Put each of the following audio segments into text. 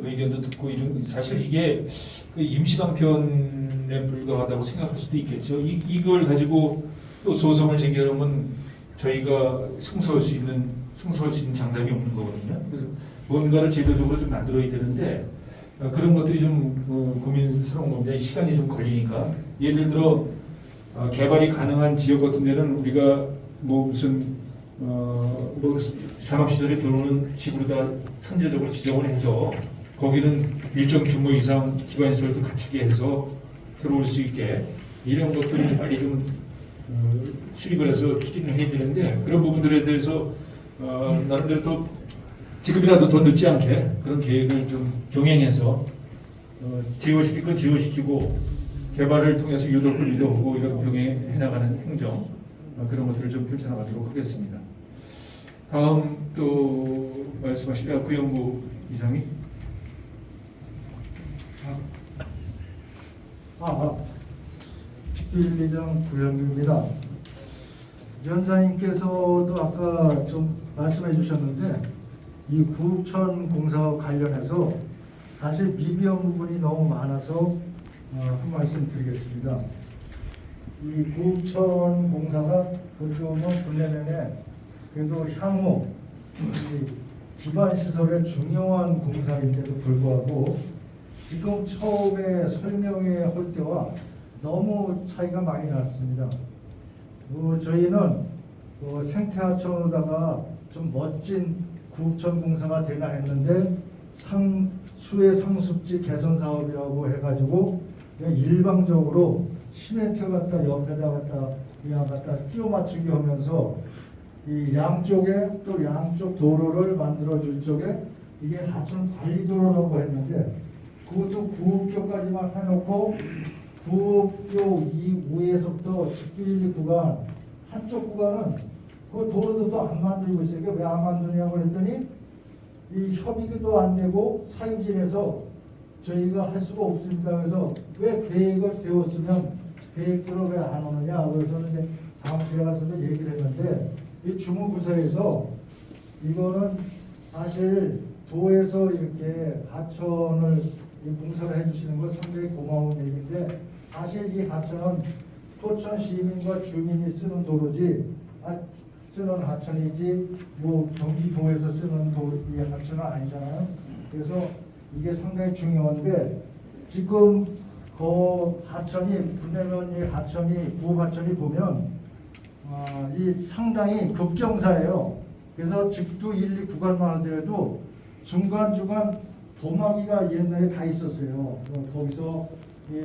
의견도 듣고 이런 사실 이게 그 임시방편에 불과하다고 생각할 수도 있겠죠. 이, 이걸 가지고 또 소송을 제기하려면 저희가 승소할 수 있는 승소할 수 있는 장담이 없는 거거든요. 그래서 뭔가를 제도적으로 좀 만들어야 되는데 어, 그런 것들이 좀 어, 고민스러운 겁니다. 시간이 좀 걸리니까 예를 들어 어, 개발이 가능한 지역 같은 데는 우리가 뭐 무슨 어, 뭐 산업시설에 들어오는 지구로 다 선제적으로 지정을 해서 거기는 일정 규모 이상 기반시설도 갖추게 해서 들어올 수 있게 이런 것들을 좀 빨리 좀 어, 수립을 해서 추진을 해야 되는데 그런 부분들에 대해서 어, 나름대로 또 지금이라도 더 늦지 않게 그런 계획을 좀 병행해서 어, 제어시킬 건 제어시키고 개발을 통해서 유도를 유도하고 이런 병행해 나가는 행정 어, 그런 것들을 좀 펼쳐나가도록 하겠습니다. 다음 또 말씀하실 아, 구영구 이상이 아, 아, 특별리장 구현규입니다. 위원장님께서도 아까 좀 말씀해 주셨는데 이 구읍천 공사와 관련해서 사실 미비한 부분이 너무 많아서 어, 한 말씀 드리겠습니다. 이 구읍천 공사가 보통은 분내년에 그래도 향후 이 기반 시설의 중요한 공사인데도 불구하고 지금 처음에 설명회 할 때와 너무 차이가 많이 났습니다. 어, 저희는 어, 생태하천으로다가 좀 멋진 구읍천 공사가 되나 했는데 상, 수해 상습지 개선 사업이라고 해가지고 일방적으로 시멘트 갖다 옆에다 갖다 그냥 갖다 끼워 맞추기 하면서 이 양쪽에 또 양쪽 도로를 만들어 줄 쪽에 이게 하천 관리 도로라고 했는데 그것도 구읍교까지만 해놓고 구읍교 이후에서부터 직교 1, 2 구간 한쪽 구간은 그 도로도 또 안 만들고 있어요. 이게 왜안 만드냐고 그랬더니 이 협의도 안 되고 사유진에서 저희가 할 수가 없습니다. 그래서 왜 계획을 세웠으면 계획대로 왜 안 오느냐. 그래서 이제 사무실에 가서도 얘기를 했는데 이 주무부서에서 이거는 사실 도에서 이렇게 하천을 이 공사를 해주시는 건 상당히 고마운 얘기인데 사실 이 하천은 포천 시민과 주민이 쓰는 도로지 아, 쓰는 하천이지 뭐 경기도에서 쓰는 도, 이 하천은 아니잖아요. 그래서 이게 상당히 중요한데 지금 그 하천이 분해면 이 하천이 구하천이 보면 아, 이 상당히 급경사예요. 그래서 직도 1, 2 구간만 하더라도 중간중간 도마기가 옛날에 다 있었어요. 어, 거기서 이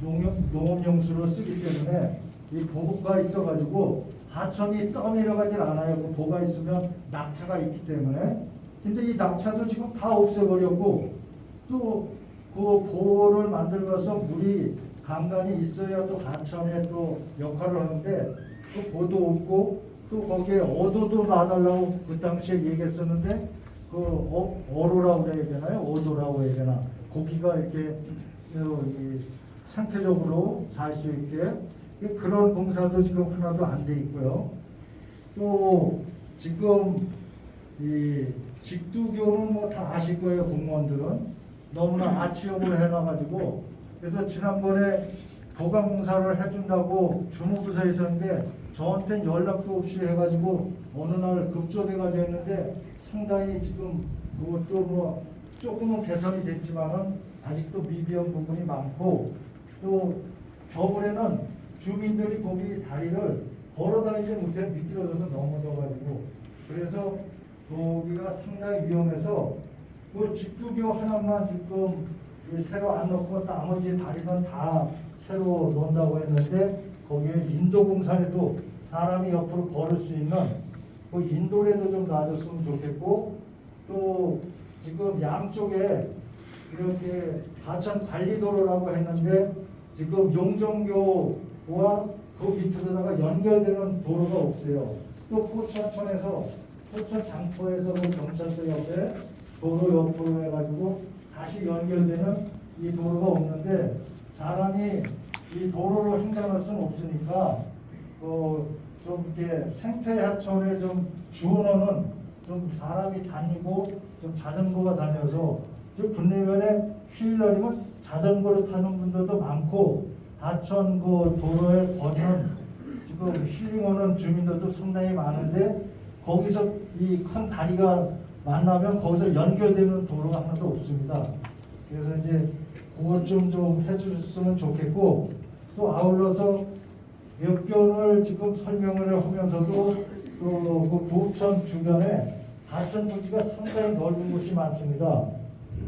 농업, 농업용수를 쓰기 때문에 이 보호가 있어가지고 하천이 떠내려가질 않아요. 그 보가 있으면 낙차가 있기 때문에. 근데 이 낙차도 지금 다 없애버렸고 또 그 보호를 만들면서 물이 간간이 있어야 또 하천에 또 역할을 하는데 또 보도 없고 또 거기에 어도도 놔달라고 그 당시에 얘기했었는데 그 어, 어로라고 그래야 되나요? 어도라고 해야 되나? 고기가 이렇게 어, 이 상태적으로 살 수 있게 이 그런 공사도 지금 하나도 안 돼 있고요. 또 지금 이 직두교는 뭐 다 아실 거예요 공무원들은 너무나 아치업을 해놔가지고 그래서 지난번에 보강 공사를 해준다고 주무부서에 있었는데 저한테 연락도 없이 해가지고 어느 날 급조돼가지고 했는데 상당히 지금 그것도 뭐 조금은 개선이 됐지만은 아직도 미비한 부분이 많고 또 겨울에는 주민들이 거기 다리를 걸어다니지 못해 미끄러져서 넘어져가지고 그래서 거기가 상당히 위험해서 그 직두교 하나만 지금 이 새로 안 넣고 나머지 다리는 다 새로 넣는다고 했는데 거기에 인도 공사에도 사람이 옆으로 걸을 수 있는 그 인도래도 좀 놔줬으면 좋겠고 또 지금 양쪽에 이렇게 하천 관리도로라고 했는데 지금 용정교와 그 밑으로다가 연결되는 도로가 없어요. 또 포천천에서 포천 장포에서 그 경찰서 옆에 도로 옆으로 해가지고 다시 연결되는 이 도로가 없는데 사람이 이 도로로 횡단할 수는 없으니까 그좀 이렇게 생태 하천에 좀 주어놓는 좀 사람이 다니고 좀 자전거가 다녀서 즉 군내면에 휴일날이면 자전거를 타는 분들도 많고 하천 그 도로에 걷는 지금 힐링하는 주민들도 상당히 많은데 거기서 이 큰 다리가 만나면 거기서 연결되는 도로가 하나도 없습니다. 그래서 이제 그것 좀 좀 해주셨으면 좋겠고 또 아울러서 몇 견을 지금 설명을 하면서도 또그 부천 주변에 하천 부지가 상당히 넓은 곳이 많습니다.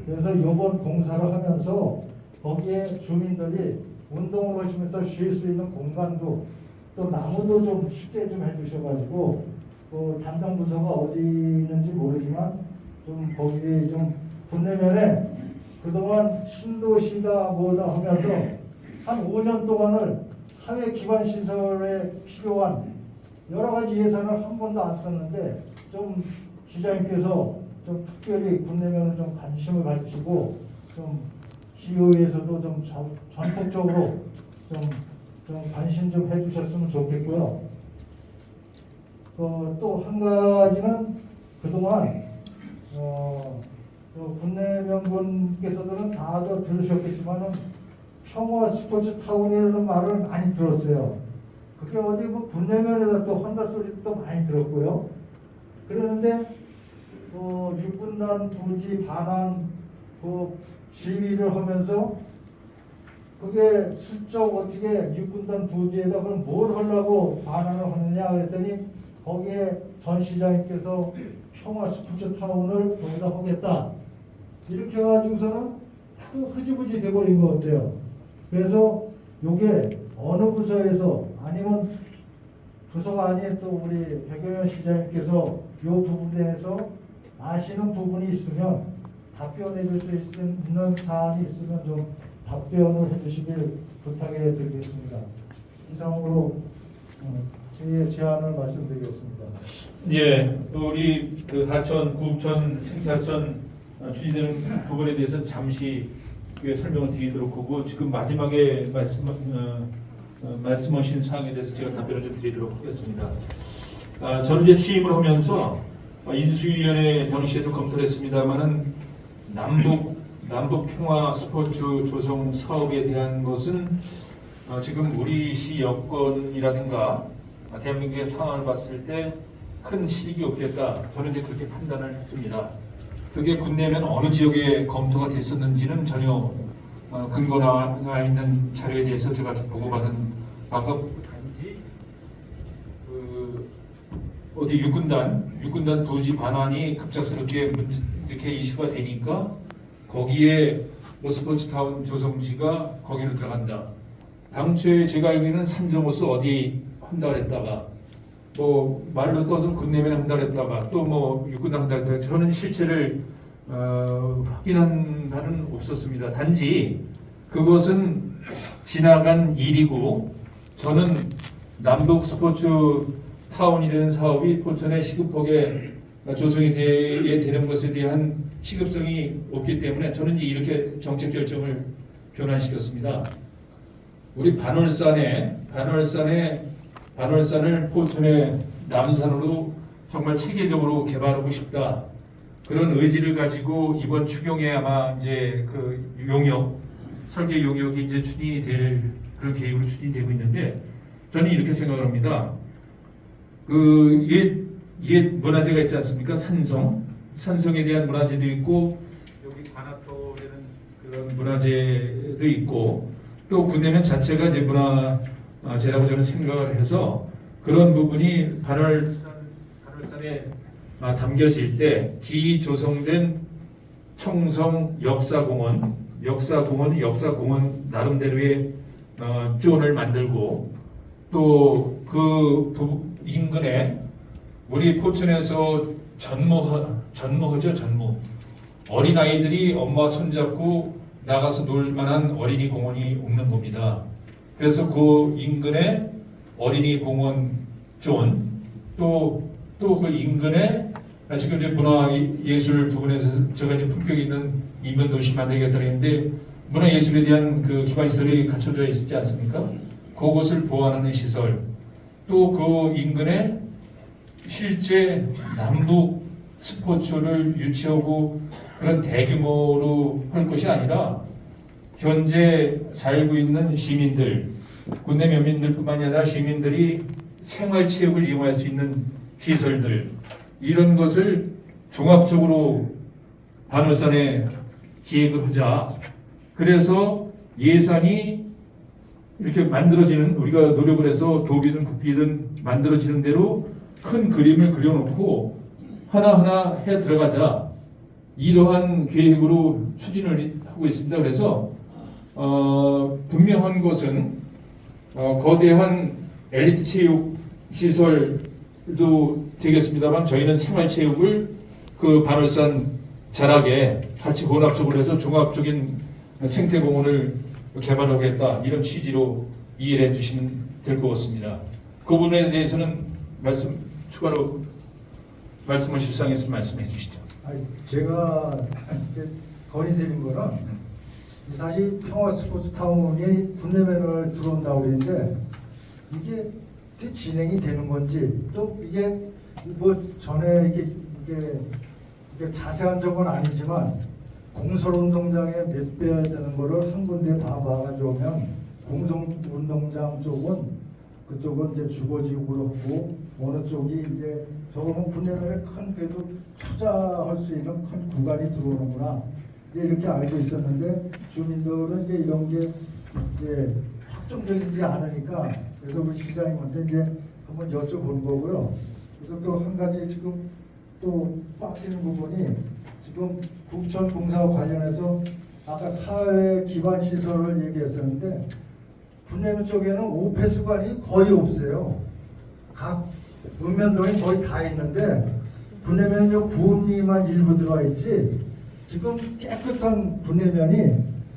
그래서 이번 공사를 하면서 거기에 주민들이 운동을 하시면서 쉴 수 있는 공간도 또 나무도 좀 식재 좀 해주셔가지고 그 담당 부서가 어디 있는지 모르지만 좀 거기 좀 분내면에 그동안 신도시다 뭐다 하면서 한 5년 동안을 사회 기반 시설에 필요한 여러 가지 예산을 한 번도 안 썼는데 좀 시장님께서 좀 특별히 군내면을 좀 관심을 가지시고 좀 시의회에서도 좀 전- 전폭적으로 좀, 좀 관심 좀 해주셨으면 좋겠고요. 어, 또 한 가지는 그동안 어, 그 군내면분께서들은 다들 들으셨겠지만은 평화 스포츠 타운이라는 말을 많이 들었어요. 그게 어디 뭐 군내면에다 또 헌다 소리도 또 많이 들었고요. 그러는데 어, 육군단 부지 반환 그 시위를 하면서 그게 슬쩍 어떻게 육군단 부지에다 그럼 뭘 하려고 반환을 하느냐 그랬더니 거기에 전 시장님께서 평화 스포츠 타운을 거기다 하겠다 이렇게 해가지고서는 또 흐지부지 돼버린 것 같아요. 그래서 요게 어느 부서에서 아니면 부서가 아닌 또 우리 백영현 시장님께서 요 부분에서 아시는 부분이 있으면 답변해 줄 수 있는 사안이 있으면 좀 답변을 해 주시길 부탁해 드리겠습니다. 이상으로 어, 저희의 제안을 말씀드리겠습니다. 예, 우리 그 하천, 구천, 생태하천 어, 추진되는 부분에 대해서는 잠시 그 설명을 드리도록 하고 지금 마지막에 말씀 어, 어, 말씀하신 사항에 대해서 제가 답변을 좀 드리도록 하겠습니다. 아, 저는 이제 취임을 하면서 어, 인수위원회 당시에도 검토를 했습니다만은 남북 남북 평화 스포츠 조성 사업에 대한 것은 어, 지금 우리 시 여건이라든가 아, 대한민국의 상황을 봤을 때 큰 실익이 없겠다. 저는 이제 그렇게 판단을 했습니다. 그게 군내면 어느 지역에 검토가 됐었는지는 전혀 어, 근거가 있는 자료에 대해서 제가 보고받은 단지 그 어디 육군단 육군단 부지 반환이 급작스럽게 문- 이렇게 이슈가 되니까 거기에 뭐 스포츠 타운 조성지가 거기로 들어간다. 당초에 제가 알기로는 산정호수 어디 한다 그랬다가 뭐 말로 떠든 군내면 한다 그랬다가 또 뭐 육군 한다 그랬다가 저는 실체를 어, 확인한 바는 없었습니다. 단지 그것은 지나간 일이고 저는 남북 스포츠 타운이라는 사업이 포천의 시급하게 조성이 되- 되는 것에 대한 시급성이 없기 때문에 저는 이제 이렇게 정책 결정을 변환시켰습니다. 우리 반월산에 반월산에 반월산을 포천의 남산으로 정말 체계적으로 개발하고 싶다. 그런 의지를 가지고 이번 추경에 아마 이제 그 용역 설계 용역이 이제 추진이 될 그런 계획으로 추진되고 있는데 저는 이렇게 생각을 합니다. 그 이게 이게 문화재가 있지 않습니까? 산성 산성에 대한 문화재도 있고 여기 관악도라는 그런 문화재도 있고 또 군내면 자체가 이제 문화 재라고 저는 생각을 해서 그런 부분이 반월산 반월산에 아, 담겨질 때 기조성된 청성 역사공원 역사공원 역사공원 나름대로의 어, 존을 만들고 또 그 인근에 우리 포천에서 전무 전무하죠 전무 어린 아이들이 엄마 손잡고 나가서 놀 만한 어린이 공원이 없는 겁니다. 그래서 그 인근에 어린이 공원 존 또 또 그 인근에 아, 지금 이제 문화 예술 부분에서 제가 이제 품격 있는 인근 도시 만들겠다는 했는데 문화 예술에 대한 그 기반 시설이 갖춰져 있지 않습니까? 그것을 보완하는 시설 또 그 인근에 실제 남북 스포츠를 유치하고 그런 대규모로 할 것이 아니라 현재 살고 있는 시민들, 군내 면민들뿐만이 아니라 시민들이 생활체육을 이용할 수 있는 시설들 이런 것을 종합적으로 반월산에 기획을 하자. 그래서 예산이 이렇게 만들어지는 우리가 노력을 해서 도비든 국비든 만들어지는 대로 큰 그림을 그려놓고 하나하나 해 들어가자. 이러한 계획으로 추진을 하고 있습니다. 그래서 어, 분명한 것은 어, 거대한 엘리트 체육 시설도 되겠습니다만 저희는 생활체육을 그 반월산 자락에 같이 혼합적으로 해서 종합적인 생태공원을 개발하겠다 이런 취지로 이해를 해주시면 될 것 같습니다. 그 부분에 대해서는 말씀 추가로 사항 있으면 말씀해 주시죠. 아니, 제가 건의드린 거는 사실 평화 스포츠 타운이 군내면을 들어온다고 그랬는데 이게 진행이 되는 건지 또 이게 뭐 전에 이게 이게, 이게 자세한 적은 아니지만 공설운동장에 몇 배야 되는 거를 한 군데 다 오면 공설운동장 쪽은 그쪽은 이제 주거지구로 하고 어느 쪽이 이제 저거는 군내면에 큰 그래도 투자할 수 있는 큰 구간이 들어오는구나 이제 이렇게 알고 있었는데 주민들은 이제 이런 게 이제 확정적이지 않으니까 그래서 우리 시장님한테 이제 한번 여쭤본 거고요. 그래서 또 한 가지 지금 또 빠지는 부분이 지금 국천 공사와 관련해서 아까 사회 기반 시설을 얘기했었는데 군내면 쪽에는 오폐수관이 거의 없어요. 각 읍면동에 거의 다 있는데 분해면역 구음리만 일부 들어와 있지 지금 깨끗한 분해면이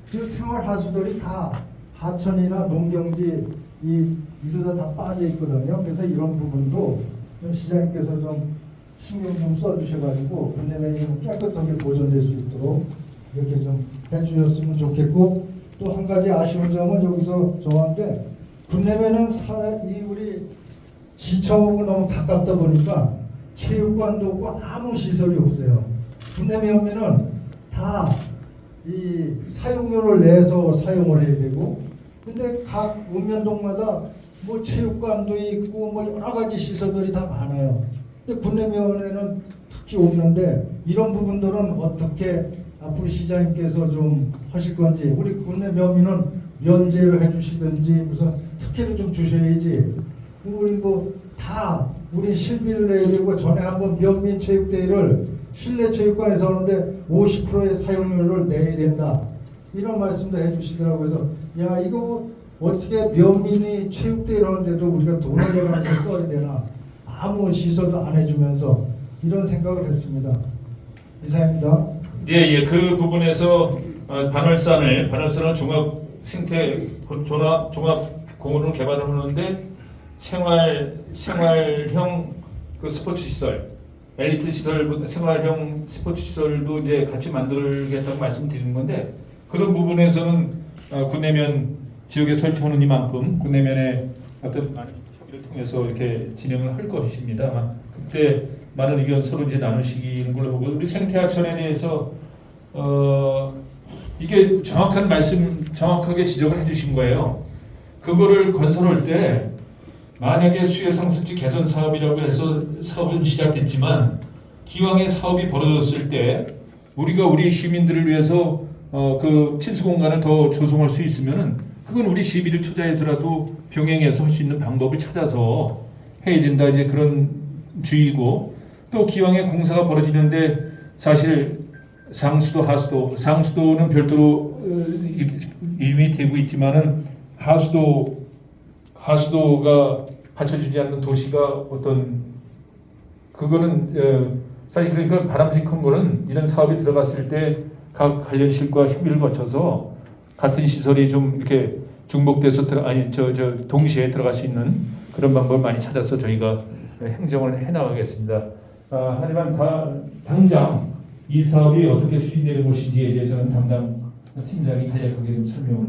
지금 생활 하수들이 다 하천이나 농경지 이 이루다 다 빠져 있거든요. 그래서 이런 부분도 좀 시장님께서 좀 신경 좀 써주셔가지고 분해면이 좀 깨끗하게 보존될 수 있도록 이렇게 좀 해주셨으면 좋겠고 또 한 가지 아쉬운 점은 여기서 정한데 분해면은 사 이 우리 시청하고 너무 가깝다 보니까 체육관도 없고 아무 시설이 없어요. 분해면면은 다 이 사용료를 내서 사용을 해야 되고 근데 각 읍면동마다 뭐 체육관도 있고 뭐 여러 가지 시설들이 다 많아요. 근데 분해면에는 특히 없는데 이런 부분들은 어떻게 앞으로 시장님께서 좀 하실 건지 우리 군내 면민은 면제를 해주시든지 무슨 특혜를 좀 주셔야지 우리 뭐 다 우리 실비를 내야 되고 전에 한번 면민 체육대회를 실내 체육관에서 하는데 50%의 사용료를 내야 된다 이런 말씀도 해주시더라고요. 그래서 야 이거 어떻게 면민이 체육대회를 하는데도 우리가 돈을 내가면서 써야 되나 아무 시설도 안 해주면서 이런 생각을 했습니다. 이상입니다. 예, 예, 그 부분에서 어, 반월산을 반월산은 종합 생태 종합 종합 공원으로 개발을 하는데 생활 생활형 그 스포츠 시설, 엘리트 시설, 생활형 스포츠 시설도 이제 같이 만들겠다고 말씀드리는 건데 그런 부분에서는 어, 군내면 지역에 설치하는 이만큼 군내면의 어떤 협의를 통해서 이렇게 진행을 할 것입니다. 그때 많은 의견 서로 이제 나누시는 걸로 보고 우리 생태하천에 대해서 어 이게 정확한 말씀 정확하게 지적을 해주신 거예요. 그거를 건설할 때 만약에 수해 상습지 개선 사업이라고 해서 사업은 시작됐지만 기왕에 사업이 벌어졌을 때 우리가 우리 시민들을 위해서 어, 그 친수 공간을 더 조성할 수 있으면은 그건 우리 시비를 투자해서라도 병행해서 할 수 있는 방법을 찾아서 해야 된다 이제 그런 주의고. 또 기왕에 공사가 벌어지는데 사실 상수도 하수도 상수도는 별도로 어, 이- 이름이 되고 있지만은 하수도 하수도가 받쳐주지 않는 도시가 어떤 그거는 어, 사실 그러니까 바람직한 거는 이런 사업이 들어갔을 때 각 관련 실과 협의를 거쳐서 같은 시설이 좀 이렇게 중복돼서 들어 아니 저 저 동시에 들어갈 수 있는 그런 방법을 많이 찾아서 저희가 행정을 해 나가겠습니다. 아, 하지만 다 당장 이 사업이 어떻게 추진되는 것인지에 대해서는 담당 팀장이 간략하게 좀 설명을